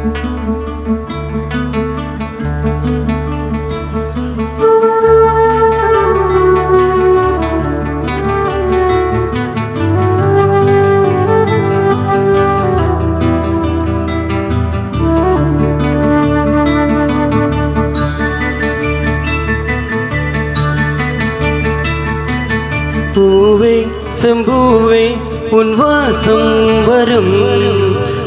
பூவே செம்பூவே உன் வாசம் வரும்.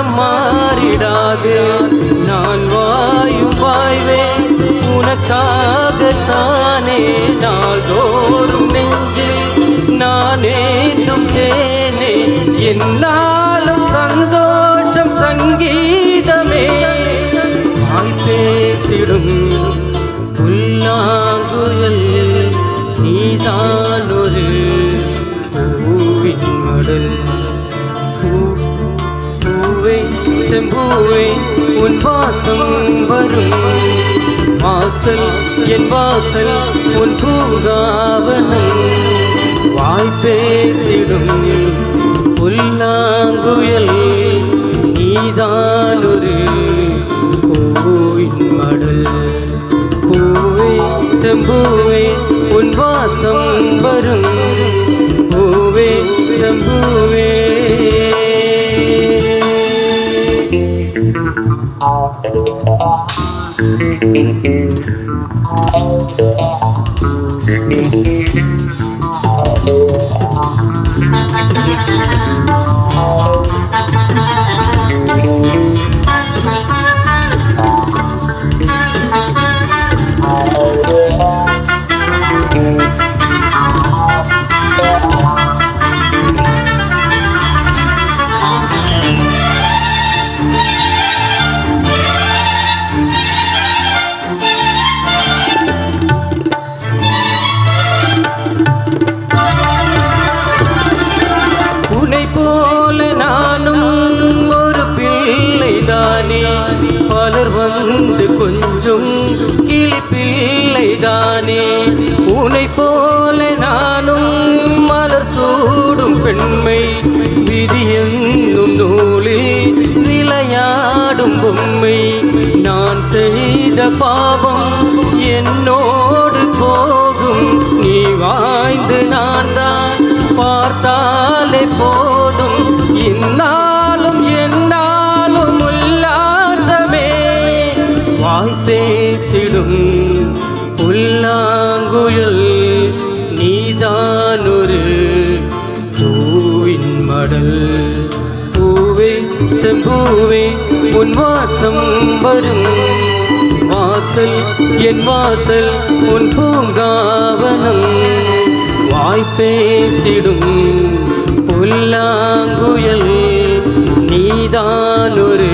தடம் மாறிடாது. நான் வாயும் வாய்வே உனக்காகத்தானே நாள்தோறும் நெஞ்சு நானேந்தும் தேனே. என்னாலும் சந்தோஷம் சங்கீதமே. வாய் பேசிடும் புல்லாங்குழல் செம்பூவே உன் வாசம் வரும். வாசல் என் வாசல் உன் பூங்காவனம். வாய்ப்பேசிடும் புல்லாங்குயல் புல்லாங்குழல் நீதான் ஒரு பூவின் மடல். பூவே செம்பூவே உன் வாசம் வரும். பூவே செம்பூவே Oh, oh, பிள்ளைதானே உனை போல நானும் மலர் சூடும் பெண்மை விதி என்னும் நூலில் விளையாடும் பொம்மை. நான் செய்த பாவம் என்னோடு போகும். நீ வாய்ந்து நான் தான் பார்த்தாலே போதும். இந்நாளும் பாடல். பூவே செம்பூவே உன் வாசம் வரும். வாசல் என் வாசல் உன் பூங்காவனம். வாய்ப்பேசிடும் புல்லாங்குயல் நீதானொரு